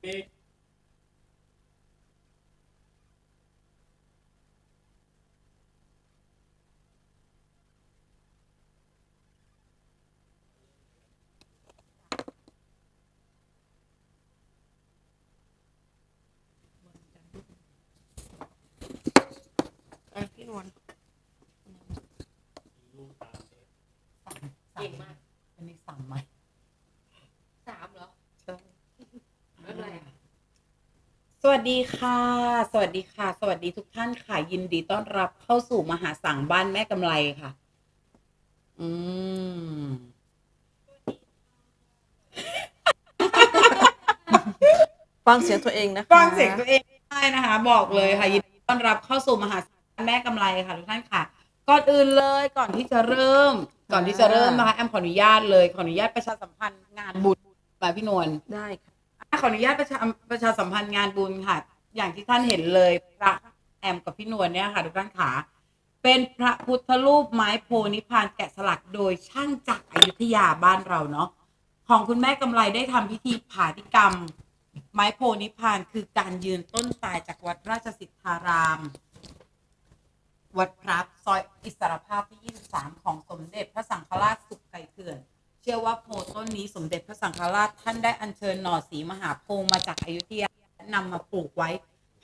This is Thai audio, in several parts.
เบ๊ก อะพี่นวล ลูกตามเบ๊ก เก่งมาก อันนี้สั่งไหม สามเหรอ ใช่ ไม่เป็นไรอะ ส วัสดีค่ะ สวัสดีค่ะ สวัสดีทุกท่านค่ะ ยินดีต้อนรับเข้าสู่มหาสังบ้านแม่กำไรค่ะ อืม ฟังเสียงตัวเองนะคะฟังเสียงตัวเองได้นะคะ บอกเลยค่ะ ยินดีต้อนรับเข้าสู่มหาสังบ้านแม่กำไรค่ะทุกท่านค่ะ ก่อนอื่นเลยก่อนที่จะเริ่ม ก่อนที่จะเริ่มนะคะแอมขออนุญาตเลยขออนุญาตประชาสัมพันธ์งานบุญมาพี่นวลได้ค่ะอะ ขออนุญาตประชาประชาสัมพันธ์งานบุญค่ะ อย่างที่ท่านเห็นเลยพระแอมกับพี่นวลเนี่ยค่ะทุกท่านขาเป็นพระพุทธรูปไม้โพนิพานแกะสลักโดยช่างจากอายุทยาบ้านเราเนาะของคุณแม่กำไรได้ทำพิธีผาธิกรรม ไม้โพนิพพานคือการยืนต้นตายจากวัดราชสิทธาราม วัดพระซอยอิสรภาพที่ 23 ของสมเด็จพระสังฆราชสุขไก่เถื่อน เชื่อว่าโพต้นนี้สมเด็จพระสังฆราชท่านได้อัญเชิญหน่อสีมหาโพธิ์มาจากอายุทยาและนำมาปลูกไว้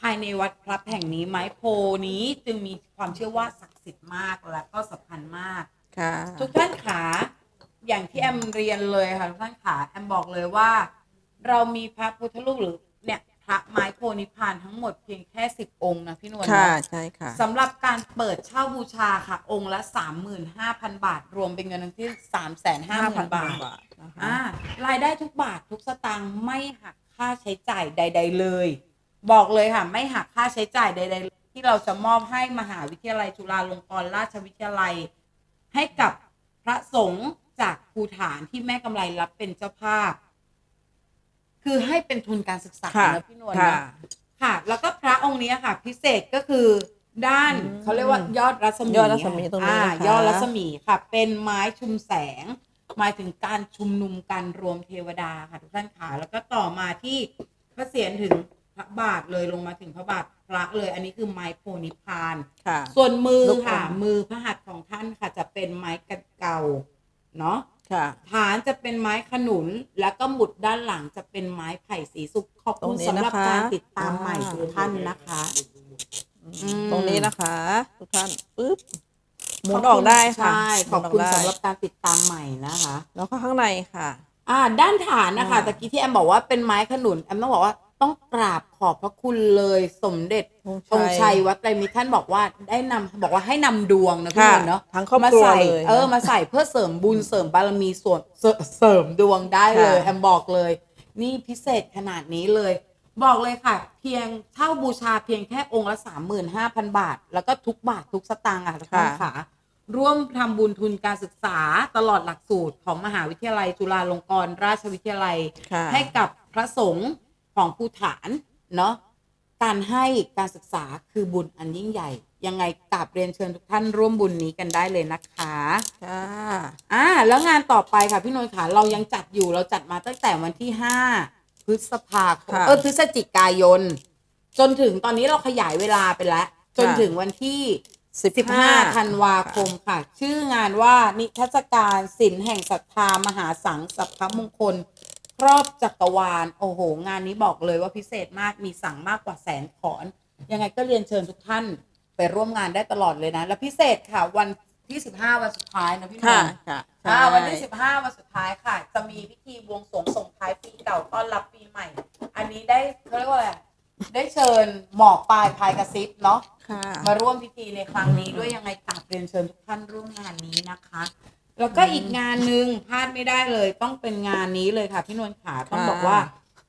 ภายในวัดพระแห่งนี้ไม้โพนี้จึงมีความเชื่อว่าศักดิ์สิทธิ์มากและก็สำคัญมาก ค่ะ ทุกท่านขาอย่างที่แอมเรียนเลยค่ะทุกท่านขาแอมบอกเลยว่า เรามีพระพุทธรูปหรือ พระไม้โพนิพพานทั้งหมดเพียงแค่สิบองค์นะพี่นวลค่ะเนาะใช่ค่ะสำหรับการเปิดเช่าบูชาค่ะ องค์ละ35,000บาท รวมเป็นเงินทั้งที่350,000บาทนะคะอ่ารายได้ทุกบาททุกสตางค์ไม่หักค่าใช้จ่ายใด ๆ เลย บอกเลยค่ะ ไม่หักค่าใช้จ่ายใด ๆ ที่เราจะมอบให้มหาวิทยาลัยจุฬาลงกรณราชวิทยาลัย ให้กับพระสงฆ์จากภูฐานที่แม่กำไรรับเป็นเจ้าภาพ คือให้เป็นทุนการศึกษาค่ะนะพี่นวลค่ะ นะค่ะ แล้วก็พระองค์นี้ค่ะ พิเศษก็คือด้านอืมเขาเรียกว่ายอดรัศมียอดรัศมีตรงนี้อ่านะคะยอดรัศมีค่ะ เป็นไม้ชุมแสง หมายถึงการชุมนุมการรวมเทวดาค่ะทุกท่านค่ะแล้วก็ต่อมาที่พระเศียรถึงพระบาทเลยลงมาถึงพระบาทพระเลย อันนี้คือไม้โพนิพพาน ค่ะ ส่วนมือลูกค่ะอมมือพระหัตถ์ของท่านค่ะจะเป็นไม้กันเก่าเนาะ ค่ะ ฐานจะเป็นไม้ขนุน แล้วก็หมุดด้านหลังจะเป็นไม้ไผ่สีสุกขอบตรคุงณนี้สำหรับนะคะ การติดตามใหม่อ่าทุกท่านนะคะมตรงนี้นะคะ ทุกท่านปึ๊บหมุนออกได้ค่ะใช่ขอบคุณหมุนกได้สำหรับการติดตามใหม่นะคะ แล้วก็ข้างในค่ะ อ่า ด้านฐานนะคะอ่าตะกี้ที่แอมบอกว่าเป็นไม้ขนุนแอมต้องบอกว่า ต้องกราบขอบพระคุณเลยสมเด็จธงธงชัยวัดไตรมิตรท่านบอกว่าได้นำบอกว่าให้นำดวงนะพี่ค่ะนวลเนาะทั้งครอบมาครัวใส่เลยเออมาใส่เพื่อเสริมบุญเสริมบารมีส่วนเสริเสริมดวงได้เลยค่ะแอมบอกเลย นี่พิเศษขนาดนี้เลย บอกเลยค่ะ เพียงเช่าบูชาเพียงแค่องค์ละสามหมื่นห้าพันบาท แล้วก็ทุกบาททุกสตางค์อะทุกท่านค่ะร่วมทำบุญทุนการศึกษาตลอดหลักสูตรของมหาวิทยาลัยจุฬาลงกรณราชวิทยาลัยค่ะให้กับพระสงฆ์ ของภูฐานเนาะการให้การศึกษาคือบุญอันยิ่งใหญ่ ยังไงกราบเรียนเชิญทุกท่านร่วมบุญนี้กันได้เลยนะคะค่ะอ่าแล้วงานต่อไปค่ะพี่นนท์ค่ะเรายังจัดอยู่เราจัดมาตั้งแต่วันที่ห้าพฤษภาคมค่ะ เออพฤศจิกายน จนถึงตอนนี้เราขยายเวลาไปแล้ว จนถึงวันที่สิบห้า15ธันวาคมค่ะ ชื่องานว่านิทรรศการศิลป์แห่งศรัทธามหาสังสัพพมงคล ครอบจักรวาล โอ้โห งานนี้บอกเลยว่าพิเศษมากมีสั่งมากกว่าแสนขอน ยังไงก็เรียนเชิญทุกท่านไปร่วมงานได้ตลอดเลยนะ และพิเศษค่ะวันที่ 15 วันสุดท้ายนะพี่นค่ะนท์ค่ะอ่าใช่วันที่ 15 วันสุดท้ายค่ะ จะมีพิธีบวงสรวงส่งท้ายปีเก่าต้อนรับปีใหม่ อันนี้ได้เขาเรียกว่าอะไรได้เชิญหมอกปลายพายกระซิบเนาะ ค่ะ มาร่วมพิธีในครั้งนี้ด้วยยังไงกราบเรียนเชิญทุกท่านร่วมงานนี้นะคะ แล้วก็อีกงานหนึ่งพลาดไม่ได้เลย ต้องเป็นงานนี้เลยค่ะพี่นวลขาต้องบอกว่า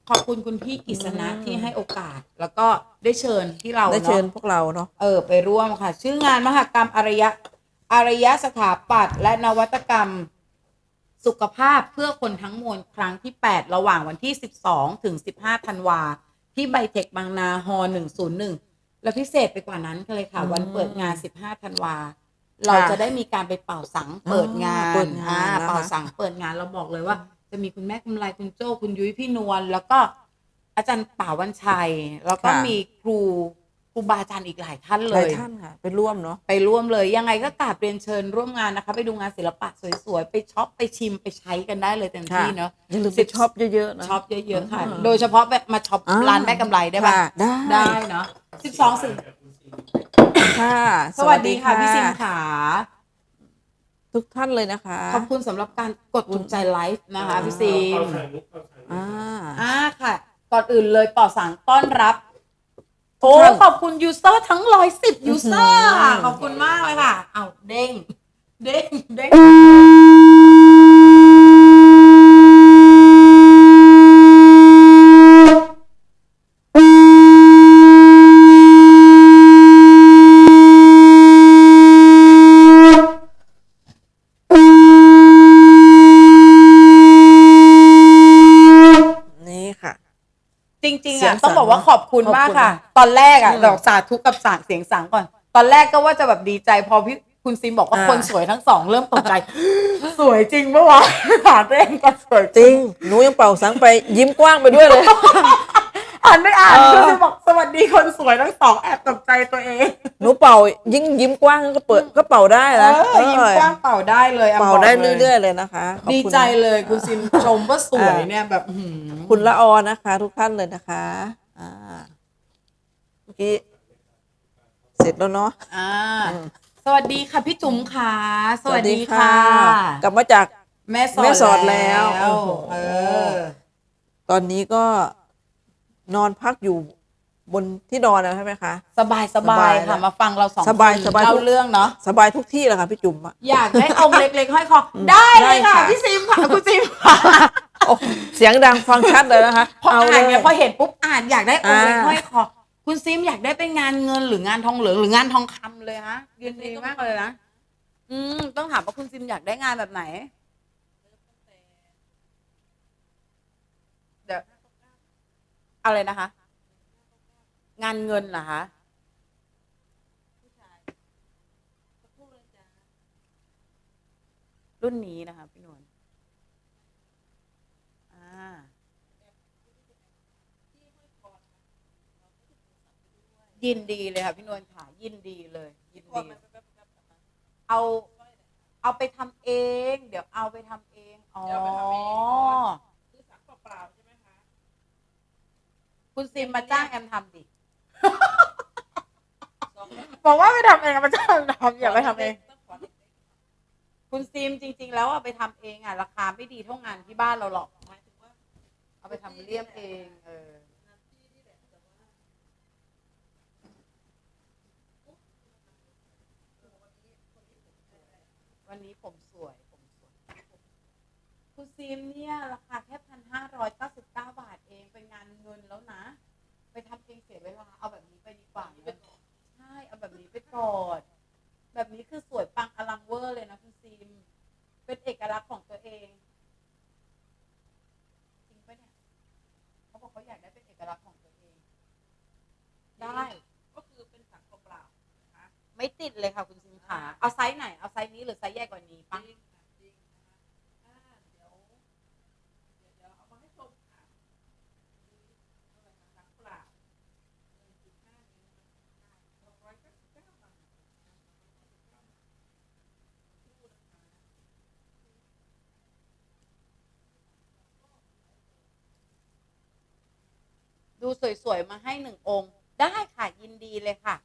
ขอบคุณคุณพี่กิษณะอืมที่ให้โอกาส แล้วก็ได้เชิญที่เราได้เชิญเนาะพวกเราเนาะเออไปร่วมค่ะ ชื่องานมหกรรมอารยะอารยสถาปัตย์และนวัตกรรม สุขภาพเพื่อคนทั้งมวลครั้งที่ 8 ระหว่างวันที่ 12 ถึง 15ธันวา ที่ไบเทคบางนาฮ101 และพิเศษไปกว่านั้นก็เลยค่ะอืมวันเปิดงาน 15ธันวา เราจะได้มีการไปเป่าสังเปิดงานเปิดงานอ่านะคะเป่าสังเปิดงานเราบอกเลยว่า จะมีคุณแม่กำไรคุณโจ้คุณยุ้ยพี่นวลแล้วก็อาจารย์ป่าวันชัย แล้วก็ค่ะมีครูครูบาอาจารย์อีกหลายท่านหเลลายยท่านค่ะไปร่วมเนาะไปร่วมเลยยังไงก็กราบเรียนเชิญร่วมงานนะคะ ไปดูงานศิลปะสวยๆไปช็อปไปชิมไปใช้กันได้เลยเต็มที่เนาะอย่าลืมสิไปบช็อปเยอะๆนะช็อปเยอะๆค่ะอ่าโดยเฉพาะแบบมาช็อปอ่าร้านแม่กำไรได้ปะค่ะได้ได้เนาะสิบสองสิ ค่ะ สวัสดีค่ะ พี่ซิมขาทุกท่านเลยนะคะ ขอบคุณสำหรับการกดถูกใจไลฟ์นะคะ พี่ซิมอ่าอ่าค่ะ ก่อนอื่นเลยปอสังต้อนรับ โอ้ครับขอบคุณยูเซอร์ทั้งร้อยสิบยูเซอร์อื้อหือขอบคุณมากเลยค่ะ เอาเด้ง เด้ง เด้ง บอกว่าสั่นขอบคุณขอบคุณมากค่ะนะตอนแรกอะอืมดอกสาธุกับสาเสียงสังก่อน ตอนแรกก็ว่าจะแบบดีใจพอพี่คุณซิมบอกว่าอ่าคนสวยทั้งสองเริ่มตกใจ สวยจริงปะวะหาตัวเองก็สวยจริงหนูยังเป่าสังไปยิ้มกว้างไปด้วยเลยอ่านไม่อ่านเออคุณซิมบอกสวัสดีคนสวยทั้งสองแอบตกใจตัวเองหนูเป่ายิ่งยิ้มกว้างก็เปิดก็เป่าได้เอนะอยิ้มกว้างเป่าได้เลยอะเป่าบอกได้ลเรื่อยๆเลยนะคะขอบดีคุณใจเลยคุณซิมชมว่าสวยเนี่ยแบบอื้อหือคุณละออนะคะ ทุกท่านเลยนะคะ อ่าเมื่อกี้เสร็จแล้วเนาะอ่า อืมสวัสดีค่ะพี่จุ๋มค่ะสวัสดีค่ะ กลับมาจาก แม่สอดแม่สอดแล้วแล้วโอ้โห เออ ตอนนี้ก็นอนพักอยู่บนที่นอนแล้วใช่ไหมคะ สบายสสบาบายยค่ะนะมาฟังเราสองสบายคนสบาย เล่าทุกเรื่องเนาะสบายทุกที่แหละค่ะพี่จุ๋มอะ อยากได้องค์เล็กๆห้อยคอได้เลยค่ะได้ค่ะ พี่ซิมค่ะคุณซิมค่ะ โอ้เสียงดังฟังชัดเลยนะคะพอเอาเลอ่านยเนี่ยพอเห็นปุ๊บอ่านอยากได้องค์เล็กอ่าห้อยคอคุณซิมอยากได้เป็นงานเงินหรืองานทองเหลืองหรืองานทองคำเลยฮะยืนดีมากเลยนะอืมต้องถามว่าคุณซิมอยากได้งานแบบไหนเดี๋ยวอะไรนะคะ งานเงินเหรอคะรุ่นนี้นะคะพี่นวล อ่า ยินดีเลยค่ะพี่นวลค่ะ ยินดีเลย ยินดี เอา เอาไปทำเอง เดี๋ยวเอาไปทำเอง อ๋อคุณซิมมาจ้างแอมทำดิบอกว่าไปทำเองมาจ้างทำอย่าไปทำเองคุณซิมจริง ๆ แล้วอะไปทำเองอะราคาไม่ดีเท่างานที่บ้านเราหรอก เอาไปทำเลี่ยมเอง เออวันนี้ผมสวย ผมสวย คุณซิมเนี่ย ราคาแค่พันห้าร้อยเก้าสิบเก้าบาทเอง เป็นงานเงินแล้วนะ ไปทำเองเสียเวลา เอาแบบนี้ไปดีกว่านใช่ เอาแบบนี้ไปก่อนแบบนี้คือสวยปังอลังเวอร์เลยนะคุณซิมเป็นเอกลักษณ์ของตัวเอง จริงปะเนี่ย เขาบอกเขาอยากได้เป็นเอกลักษณ์ของตัวเอง ได้ ก็คือเป็นสังเปล่าไม่ติดเลยค่ะคุณซิมขาเอาไซส์ไหน เอาไซส์นี้หรือไซส์ใหญ่กว่านี้ปะ ดูสวยๆ มาให้หนึ่งองค์ ได้ค่ะ ยินดีเลยค่ะ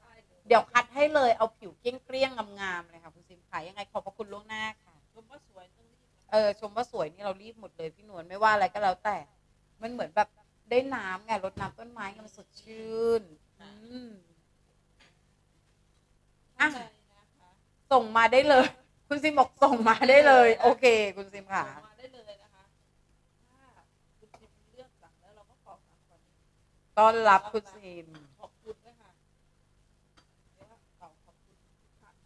เดี๋ยวคัดให้เลยเอาผิวเกลี้ยงๆงามๆเลยค่ะคุณซิมขายยังไงขอบพระคุณล่วงหน้าค่ะชมว่าสวยเออชมว่าสวยนี่เรารีบหมดเลยพี่นวลไม่ว่าอะไรก็แล้วแต่ มันเหมือนแบบได้น้ำไงรดน้ำต้นไม้มันสดชื่นอืมอะส่งมาได้เลย คุณซิมบอกส่งมาได้เลย โอเค คุณซิมค่ะถ้าคุณจิมเลือกสั่งแล้วเราก็ขอสั่งก่อน ต้อนรับคุณซิมขอบคุณด้วยค่ะเดี๋ยวขอขอบคุณทุกท่าน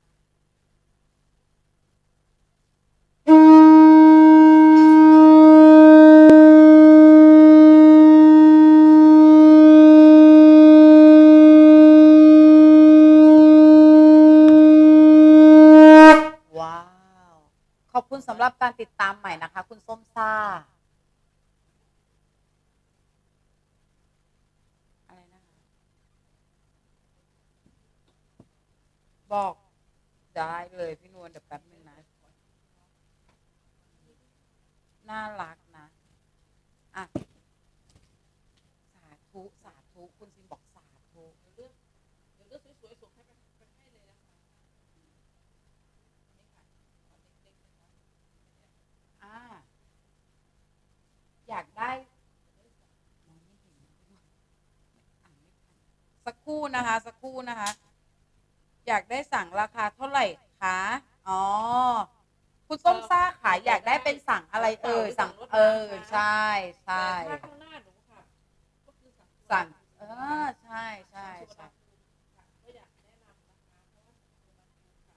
ว้าว ขอบคุณสำหรับการติดตามใหม่นะคะ คุณส้มซ่า บอกได้เลยพี่นวลเดี๋ยวแป๊บนึงนะ น่ารักนะ อะ สาธุ สาธุ คุณซิมบอกสาธุเลือกเดี๋ยวเลือกสวยๆส่งให้ไปให้เลยนะคะอ่า อยากได้สักครู่นะคะ สักครู่นะคะ อยากได้สั่งราคาเท่าไหร่คะ อ๋อ คุณส้มซ่าขายอยากได้เป็นสั่งอะไรเอ่ยสั่งเออใช่ใช่แต่ถ้าข้างหน้าหนูค่ะก็คือสั่งสั่งเออใช่ใช่ใช่ ก็อยากแนะนำนะคะเพราะว่าสุวรรณภูมิค่ะ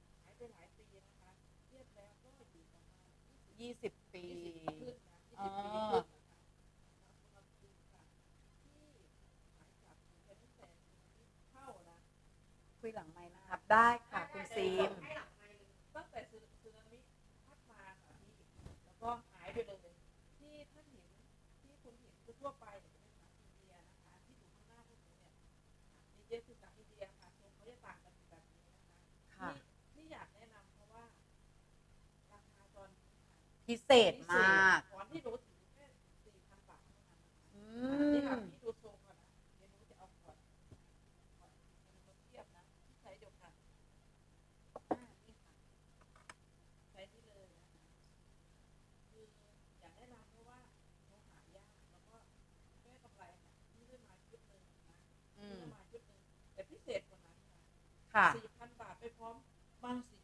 ก็ขายไปหลายปีนะคะเทียบแล้วก็อยู่ประมาณ ยี่สิบปี20ขึ้นนะ อ๋อ 20ปีขึ้นนะคะสุวรรณภูมิค่ะที่ขายจากเป็นตั้งแต่เข้านะ คุยหลัง ไม้นะครับได้ค่ะคุณซีมให้หลังไมค์เลยตั้งแต่สึสึนามิพัดมาค่ะพี่แล้วก็หายไปเลยที่ท่านเห็นที่คุณเห็นคือทั่วไปเนี่ยจะเป็นสามอินเดียนะคะที่อยู่ข้างหน้าพวกหนูเนี่ยอินเดียคือสามอินเดียค่ะทรงเขาจะต่างกันแบบนี้นะคะค่ะที่ที่อยากแนะนำเพราะว่าราคาตอนนี้ค่ะพิเศษมาก ก่อนที่หนูถือแค่สี่พันบาทเท่านั้นนะคะ อื นี่ค่ะ ม พี่ดูทรงก่อนนะเดี๋ยวหนูจะเอาก่อนก่อนเดี๋ยวหนูเทียบนะที่ใช้เดียวกันอ่านี่ค่ะใช้ที่เลยนะคะคืออยากแนะนำเพราะว่าเขาหายากแล้วก็แม่กำไรค่ะที่ได้มาชุดหนึ่งนะ อื ที่ ม ได้มาชุดหนึ่งแต่พิเศษกว่านั้นค่ะ ค่ะ สี่พันบาทไปพร้อมบางสี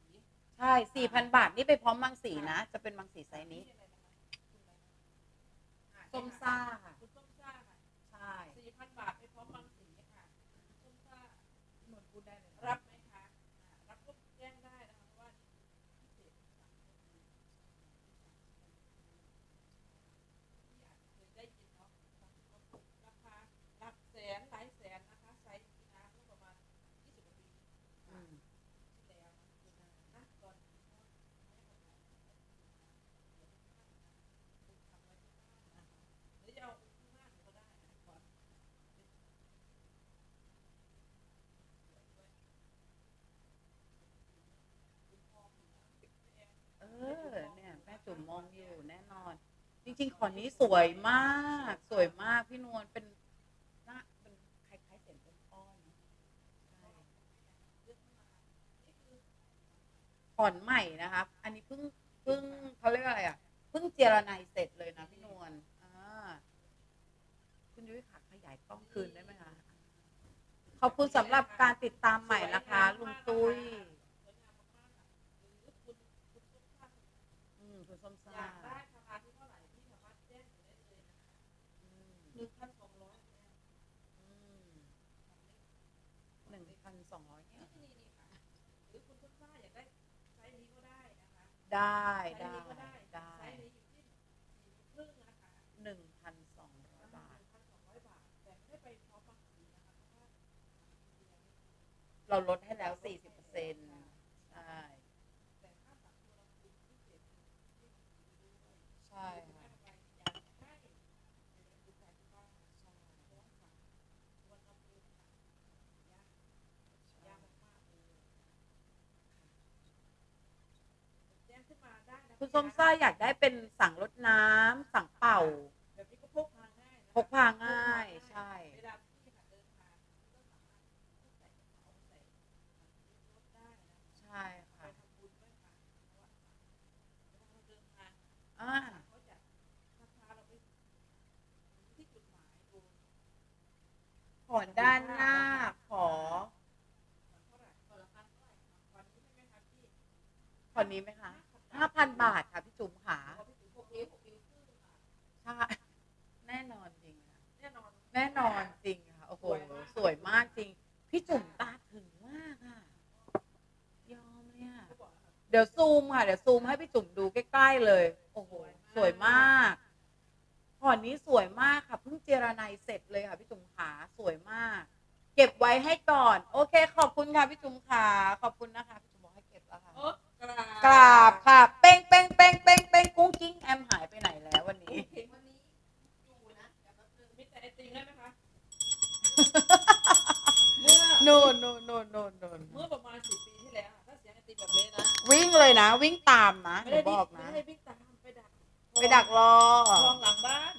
ใช่สี่พันบาทนี่ไปพร้อมมังสีนะ จะเป็นมังสีไซส์นี้อะไรนะคะคุณอะไรนะอ่าส้มซ่าค่ะ คุณส้มซ่าค่ะ ใช่ สี่พันบาทไปพร้อมบางสีค่ะส้มซ่า พี่นวลพูดได้เลย รับไหมคะอ่ารับก็แจ้งได้นะคะเพราะว่าพิเศษสั่งก็คือที่อาจจะเคยได้ยินเนาะราคาหลักแสนหลายแสนนะคะไซส์นี้นะเมื่อประมาณยี่สิบกว่าปี อืม ที่แล้วนะคือนะตอนนี้ก็ไม่ได้ทำอะไรเดี๋ยวทุกท่านนะคุณทำไว้ที่บ้านนะคะหรือจะเอาที่บ้านก็ได้นะก่อน เออ เนี่ยแมองอยู่แน่นอน จริง ๆ ขอนนี้สวยมาก สวยมากพี่นวลเป็นหน้าเป็นคล้ายๆเสียงต้นอ้อนขอนใหม่นะครับอันนี้เพิ่งเพิ่งเขาเรียกอะไรอะเพิ่งเจรไนเสร็จเลยนะพี่นวลอ่าคุณยุ้ยค่ะขยายกล้องคืนได้ไหมคะขอบคุณสำหรับการติดตามใหม่นะคะลุงตุ้ย สวยงามมากๆอะหรือคุณคุณทุกท่าน อืมคุณส้มอซ่ายากได้ราคาที่เท่าไหร่ที่สามารถแจ้งหนูได้เลยนะคะอืมหนึ่งพันสองร้อยเนี่ยอืมหนึ่งพันสองร้อยเนี่ยนี่นี่ค่ะ หรือคุณทุกท่านอยากได้ไซส์นี้ก็ได้นะคะได้ไซส์ได้นี้ก็ได้ได้ไซส์นี้อยู่ที่สี่ครึ่งนะคะ หนึ่งพันสองร้อยบาทพันสองร้อยบาทแต่ไม่ได้ไปพร้อมบางสีนะคะเพราะว่าเดือนนี้เราลดให้แล้วสี่สิบเปอร์เซ็นต์ใช่ แต่ถ้าสั่งตัวละครพิเศษคือที่สีด้วย ใช่ คุณ ค่ะ แม่ไปอยากให้ในดูใจที่บ้านใช่เพราะว่าสั่งวันละภูมิค่ะยากยากมากๆเลยแจ้งขึ้นมาได้นะ คุณส้มซ่าอยากได้เป็นสั่งรดน้ำสั่งเป่า แบบนี้ก็พกพาง่ายนะพกพาง่ายใช่ เวลาที่เดินทางก็สามารถใส่กระเป๋าใส่รถได้นะใช่ไปค่ะทำบุญด้วยค่ะเพราะว่าเวลาเราเดินทางอ่าเขาจะพาเราไปที่จุดหมายดูขอนด้านหน้า ขอ เท่าไหร่คนละพันเท่าไหร่วันนี้ใช่ไหมคะพี่ ขอนี้ไหมคะ ห้าพันบาทค่ะพี่จุ๋มขาพอไปถึงหกนิ้วหกนิ้วครึ่งค่ะใช่แน่นอนจริงค่ะแน่นอนแน่นอนจริงค่ะ โอ้โห สวยมากจริง พี่จุ๋มตาถึงมากอะ ยอมเนี่ยเขาบอกนะคะเดี๋ยวซูมค่ะ เดี๋ยวซูมให้พี่จุ๋มดูใกล้ๆเลย โอ้โห สวยมากขอนนี้สวยมากค่ะ เพิ่งเจรไนเสร็จเลยค่ะพี่จุ๋มขาสวยมาก เก็บไว้ให้ก่อน โอเค ขอบคุณค่ะพี่จุ๋มขาขอบคุณนะคะ กราบค่ะ เป้งเป้งเป้งเป้งเป้งกุ้งกิ้งแอมหายไปไหนแล้ววันนี้โนโนโนโนโนเมื่อประมาณสิบปีที่แล้วถ้าเสียงไอติมแบบนี้นะวิ่งเลยนะ วิ่งตามนะไม่ได้บอกนะไม่ได้วิ่งตามไปดักไปดักรอคลองหลังบ้าน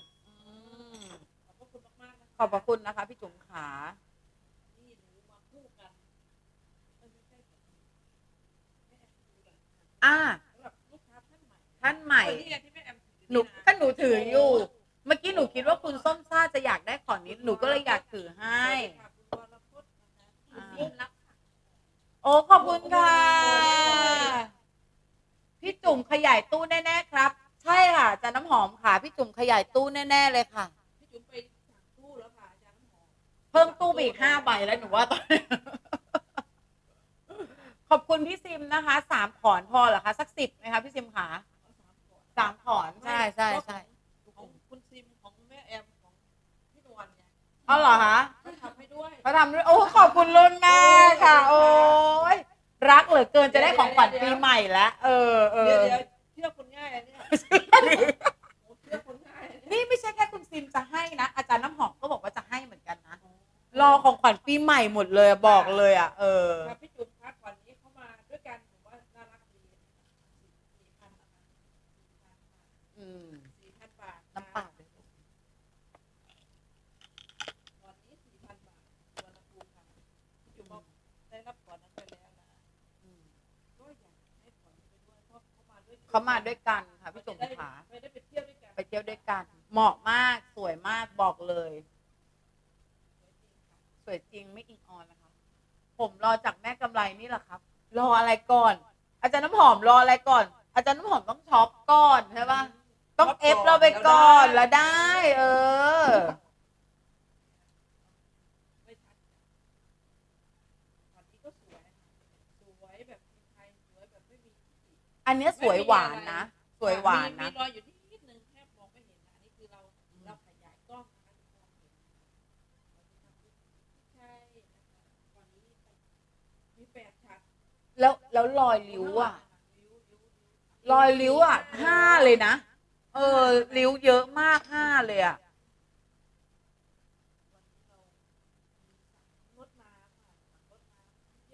ขอบพระคุณมากๆขอบพระคุณนะคะ พี่จุ๋มขา อ่าสำหรับลูกค้าท่านใหม่ท่านใหม่เออนี่ไงที่แม่แอมถือหนูะก็หนูถืออยู่ เมื่อกี้หนูคิดว่าคุณส้มซ่าจะอยากได้ขอนนี้หนูก็เลยอยากถือให้สวัสดีค่ะคุณวรพจน์นะคะคุณยิ่งรักษณ์ค่ะโอ้ขอบคุณค่ะ พี่จุ๋มขยายตู้แน่ๆครับ ใช่ค่ะอาจารย์น้ำหอมค่ะ พี่จุ๋มขยายตู้แน่ๆเลยค่ะ พี่จุ๋มไปสั่งตู้แล้วค่ะอาจารย์น้ำหอมเพิ่มตู้ไปอีกห้าใบแล้วหนูว่าตอน หมดเลยอะบอกเลยอะ เออ ครับพี่จุ๋มครับวันนี้เข้ามาด้วยกันผมว่าน่ารักดีสี่พันอืมสี่พันบาทน้ำเปล่าด้วยวันนี้สี่พันบาทตัวละภูค่ะพี่จุ๋มบอกได้รับก่อนนั้นไปแล้วนะอืมก็อยากให้ผ่อนไปด้วยเพราะเขามาด้วยเขามาด้วยกันค่ะพี่จุ๋มขาไม่ได้ไปเที่ยวด้วยกันไปเที่ยวด้วยกัน เหมาะมากสวยมากบอกเลย สวยจริงไม่อิงออนนะคะ ผมรอจากแม่กำไรนี่แหละครับ รออะไรก่อน อาจารย์น้ำหอมรออะไรก่อน อาจารย์น้ำหอมต้องช็อปก่อนใช่ปะต้องเอฟเราไปก่อนแล้วได้ เออไม่ชัดวันนี้ก็สวยสวยแบบไทยสวยแบบไม่มีที่ติอันเนี้ยสวยหวานนะ สวยหวานนะมีรอยอยู่นิดนึงแทบมองไม่เห็นนะอันนี้คือเราเราขยายกล้องนะคะถึงมองเห็นใช่นะคะวันนี้มี แล้วแล้วรอยริ้วอะ รอยริ้วอะห้าเลยนะ เออ ริ้วเยอะมากห้าเลยอะ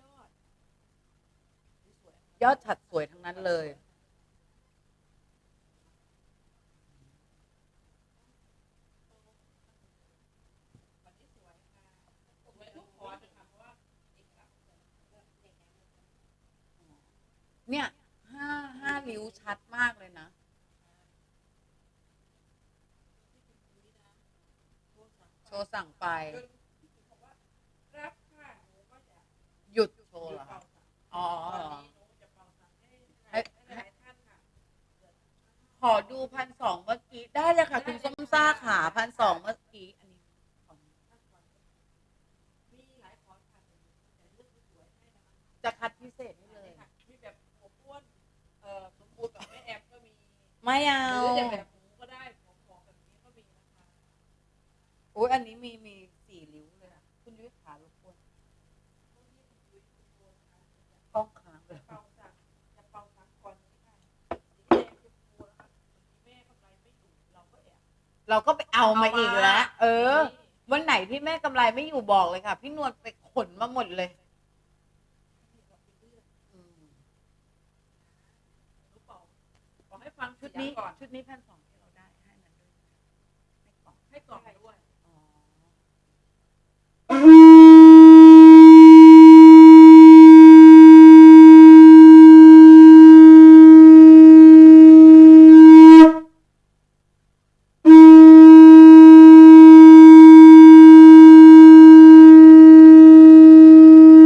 ยอดสวยๆยอดฉัดสวยทั้งนั้นเลย วันนี้สวยค่ะสวยทุกขอจะทำเพราะว่าเอกลักษณ์ของเรื่องเด็กแนว เนี่ยห้าห้าริ้วชัดมากเลยนะ โชว์สั่งไป หยุดโชว์เหรอคะอ๋อตอนนี้หนูจะเป่าสังให้ให้ขอดูพันสองเมื่อกี้ได้เลยค่ะ คุณส้มซ่าขาพันสองเมื่อกี้ อันนี้ของ มีหลายขอนค่ะแต่เลือกสวยให้นะคะ จะคัดพิเศษให้เลย มีแบบหัวป้วนเอ่อสมบูรณ์แบบแม่แอมก็มี ไม่ เอาหรือจะแบบหมูก็ได้ของของแบบนี้ก็มีนะคะโอ้ยอันนี้มีมีสี่ริ้วเลยนะคุณยุ้ยขาลูกควรกล้องค้างเลยเป่าสังจะเป่าสังก่อนนี้ค่ะสีแดงชมพูนะคะแม่กำไรไม่อยู่เราก็แอบเราก็ไปเอามาอีกแล้วเออ วันไหนที่แม่กำไรไม่อยู่บอกเลยค่ะ พี่นวลไปขนมาหมดเลยอืม รู้เปล่าบอกให้ฟัง ชุ ชุ ด ด นี้ก่อนชุดนี้พันสองที่เราได้ให้นั้นด้วยให้กล่อง ให้กล่องด้วย อ๋ออุ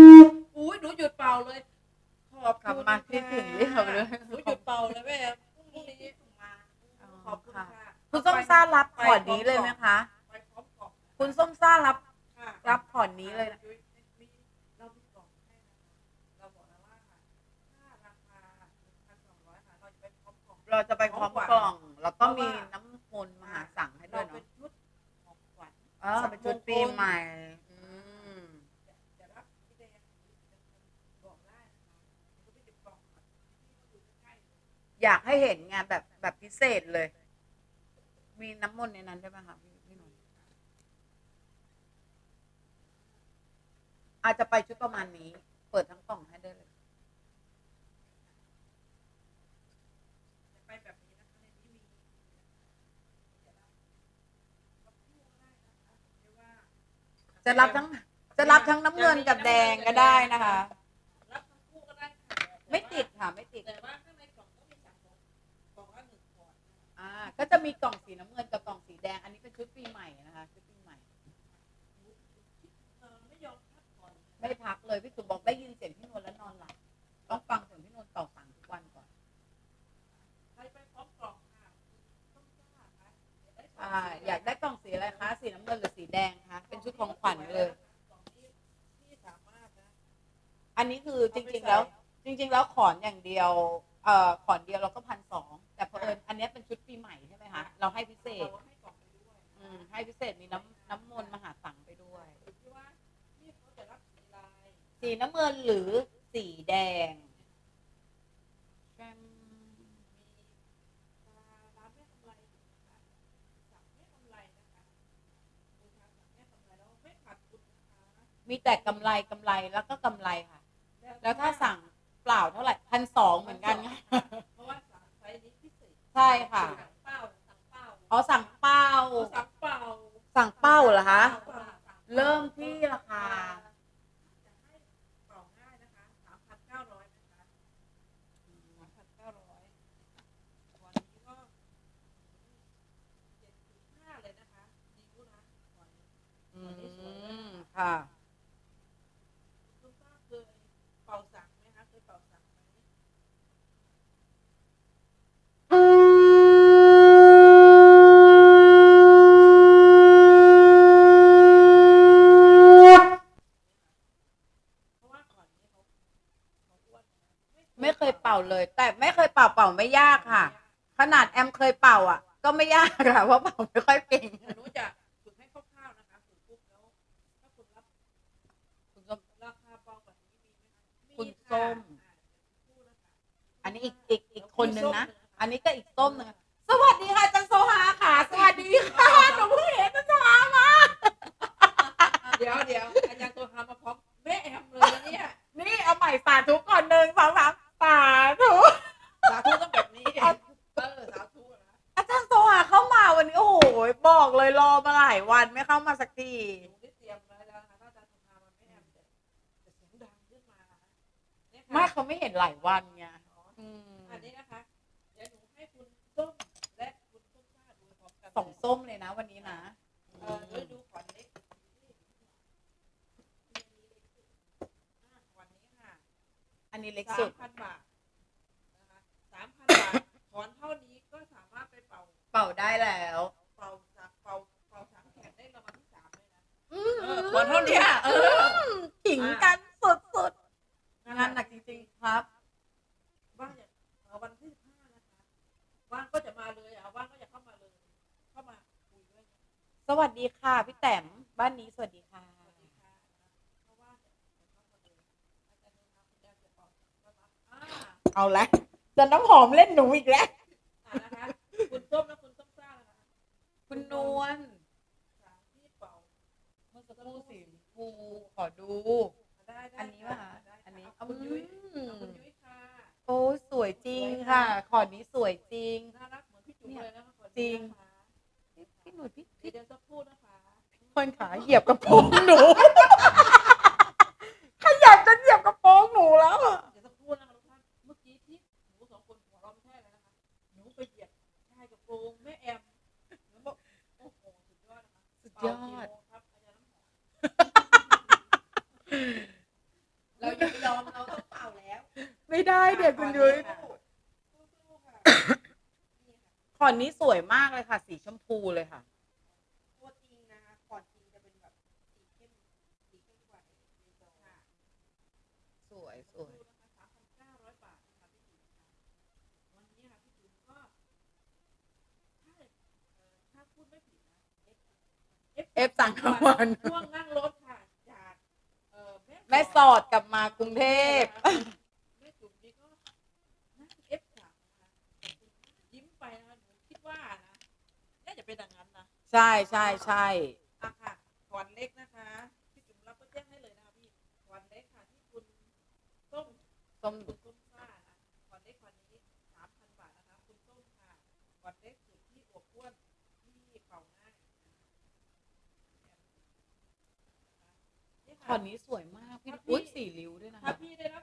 ้ อุ้ยหนูหยุดเป่าเลย ขอบ กลับ คุณ มาคิดถึงเรียบเลย หนูหยุดเป่าเลยแม่พรุ่งนี้มาขอบคุณค่ะ คุณส้มซ่า รับขอดนี้เลยไหมคะ ไปพร้อมกล่องคุณส้มซ่ารับค่ะรับขอดนี้เลยนะเรามีกล่องให้นะเราบอกแล้วว่าถ้าราคาพันสองร้อยค่ะเราจะไปพร้อมกล่อง เราจะไปพร้อมกล่อง แล้วก็มีน้ำมนต์มหาสังให้ด้เราวยเป็เนาะนชุดของขวัญเออเป็นชุดปีใหม่อืมจะรับที่แดงบอกได้นะคะก็ไม่จะกล่องที่เขาดูใกล้อยากให้เห็นงานแบบแบบพิเศษเลย มีน้ำมนต์ในนั้นได้ไหมคะพี่พี่หนท์อาจจะไปชุดประมาณนี้ เปิดทั้งกล่องให้ได้เลยจะรับทั้ง จะรับทั้งน้ำเงินกับแดงก็ได้นะคะ รับทั้งคู่ก็ได้ ไม่ติดค่ะ ไม่ติด แต่ว่าถ้า ก็จะมีกล่องสีน้ำเงินกับกล่องสีแดง อันนี้เป็นชุดปีใหม่นะคะชุดปีใหม่ ไม่ยอมพักผ่อนไม่พักเลยพี่ตู่บอกได้ยินเสียงพี่นวลแล้วนอนหลับต้องฟังเสียงพี่นวลเป่าสังทุกวันก่อนใครไปพร้อมกล่องค่ะต้องกล้าค่ะอยากได้กล่องสีอะไรคะ สีน้ำเงินหรือสีแดงคะเป็นชุดของขวัญเลย อันนี้คือจริงๆแล้ว จริง ๆ แล้วขอนอย่างเดียวเอ่อขอนเดียวเราก็พันสอง แต่เพอเอิญอันเนี้ยเป็นชุดปีใหม่ใช่ไหมคะ เราให้พิเศษเราให้กล่องไปด้วยอืมให้พิเศษมีน้ำน้ำมนต์มหาสังไปด้วยอยู่ที่ว่าที่เขาจะรับสีลายสีน้ำเงินหรือสีแดงแชมมีร้านแม่กำไรนะคะสั่งแม่กำไรนะคะบูชาสั่งแม่กำไรแล้วไม่ขาดทุนนะคะมีแต่กำไรกำไรแล้วก็กำไรค่ะ แล้วถ้าสั่งเปล่าเท่าไหร่พันสองเหมือนกันค่ะ ใช่ค่ะสั่งเป้าสั่งเป้าอ๋อสั่งเป้า สั่งเป้าสั่งเป้าเหรอคะสั่งเริ่มที่ราคาจะให้เป่าง่ายนะคะสามพันเก้าร้อยนะคะสามพันเก้าร้อยวันนี้ก็เจ็ดสิบห้าเลยนะคะดีนะวันนี้ อืมค่ะ คุณป้าเคยเป่าสังไหมคะเคยเป่าสังไหม เพราะว่าก่อนนี้เขาเขาอ้วนนะ ไม่เคยเป่าเลย แต่ไม่เคยเป่าเป่าไม่ยากค่ะ ขนาดแอมเคยเป่าอะ ก็ไม่ยากค่ะเพราะเป่าไม่ค่อยเก่งหนูจะฝึกให้คร่าวๆนะคะฝึกปุ๊บแล้วถ้าคุณรับคุณส้มราคาเบากว่านี้มีไหมคะคุณมีส้ค่ะมอ่าเดี๋ยวพูดนะคะอันนี้อีกอีกอีกคนนึงนะมีส้มอันนี้ก็อีกส้มหนึงอะสวัสดีค่ะจันโซฮาค่ะ สวัสดีค่ะหนูเพิ่งเห็นจันโซฮามาเดี๋ยวเดี๋ยวอาจารย์ตัวหามาพร้อมแม่แอมเลยนะเนี่ยนี่เอาใหม่สาธุก่อนหนึ่งสองสามสาธุ สาธุต้องแบบนี้เออสาธุนะอาจารย์โซฮาเข้ามาวันนี้โอ้โหบอกเลยรอมาหลายวันไม่เข้ามาสักทีหนูได้เตรียมไว้แล้วนะคะถ้าอาจารย์ตัวหามันไม่แอมจะจะเสียงดังขึ้นมานะเนี่ยค่ะไม่เขาไม่เห็นหลายวันไงอ๋ออืมอันนี้นะคะ เดี๋ยวหนูให้คุณส้มและคุณส้มซ่าดูพร้อมกันสองส้มเลยนะวันนี้นะ เออเดี๋ยวดูขอนเล็กอะวันนี้ค่ะอันนี้เล็กสาสุมดพันบาทนะคะสามพัน บอนเท่านี้ก็สามารถไปเป่าเป่าได้แล้ว เป่าสักเป่าเป่าสามแขนได้รางวัลที่สามเลยนะอืเออถอนเท่านี้เออขิงกันสุดๆงางานหนักจริงๆครับ ว่างอย่างเอ่อวันที่สิบห้านะคะว่างก็จะมาเลยอะว่างก็จะเข้ามาเลย เข้ามาคุยด้วยนะสวัสดีค่ะพี่แต้มบ้านนี้สวัสดีค่ะ สวัสดีค่ะเพราะว่าจะเข้ามาเลยอาจารย์นะคะคุณยายจะบอกว่าอ่า เอาละ จะน้ำหอมเล่นหนูอีกแล้ว อ่านะคะคุณส้มและคุณส้มซ่านะคะคุณนวลสามที่เป่าเมื่อสักครู่สีฟูขอดู ได้ได้อันนี้ป่ะคะได้อันนี้เอาคุณยุ้ยอืมเอาคุณยุ้ยค่ะโอ้ยสวยจริงค่ะ ขอนี้สวยจริง น่ารักเหมือนพี่จุ๋มเลยนะคะคนจรินี้งนะคะพี่พี่หนุ่ยพี่เดี๋พี่ยวเดี๋ยวสักครู่นะคะคนขาเหยียบกระโปรงหนู ขยับจะเหยียบกระโปรงหนูแล้วอะ ชายกระโปรงแม่แอมหนูบอกโอ้โหสุดยอดนะคะสุดยอเป่ากี่ดโมงครับอาจารย์น้ำหอมเราอย่าไปยอมเราต้องเป่าแล้วไม่ได้เดี๋ยวคุณยุ้ยสู้ๆค่ะนี่ค่ะ ขอนนี้สวยมากเลยค่ะ สีชมพูเลยค่ะ ตัวจริงนะคะก่อนจริงจะเป็นแบบสีเข้มสีเข้มกว่าในในจอค่ะ สวยสวย ดูนะคะสามพันเก้าร้อยบาทนะคะพี่จุ๋มค่ะวันนี้ค่ะพี่จุ๋มก็ถ้าเอ่อถ้าพูดไม่ผิดนะ F F สั่งทั้งวันช่วงนั่งรถค่ะจากเอ่อแม่สอดกลับมากรุงเทพแม่จุ๋มนี่ก็นั่ง F สามนะคะยิ้มไปนะคะหนูคิดว่านะน่าจะเป็นอย่างนั้นนะใช่ใช่ใช่อะค่ะขอนเล็กนะคะพี่จุ๋มรับก็แจ้งให้เลยนะคะพี่ขอนเล็กค่ะที่คุณส้มส้ม ช็อนนี้สวยมากพี่อุ้ยสี่ริ้วด้วยนะถ้าคะ พี่ได้รับ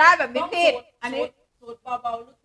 ได้แบบนี้ผิด อันนี้สูตรเบาๆลึก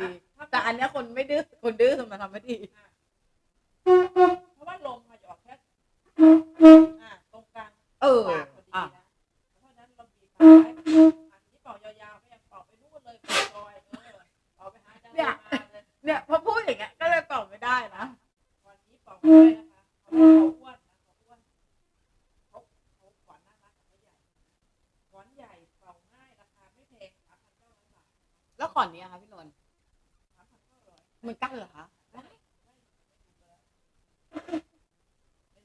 ดี แต่อันเนี้ยคนไม่ดื้อคนดื้อมัทำไม่ดีเพราะว่าลมค่หยออกแค่ตรงกลางเอออะเนี่อยนพอพูดอย่างเงี้ยก็เลยตอบไม่ได้นะวันนี้ปอกไม่ได้นะคะเขาอ้วนเขาอ้วนเขาแขวนนะารักเขาใหญ่ขล่เป่ง่ายราคาไม่แพงแล้วขอนี้อะคะพี่นนท์ มันกั้นเหรอคะร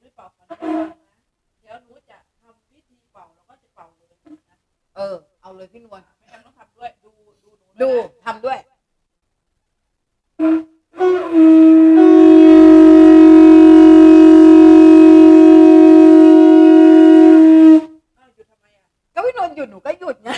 เอเดี๋ยวหนูจะทำพิธีเป่าแล้วก็จะเป่าเลยเออ เอาเลยพี่นวลไม่ต้องทำด้วย ดูดูดูทำด้วยหยุดทำไมอะก็พี่นวลหยุดหนูก็หยุดไง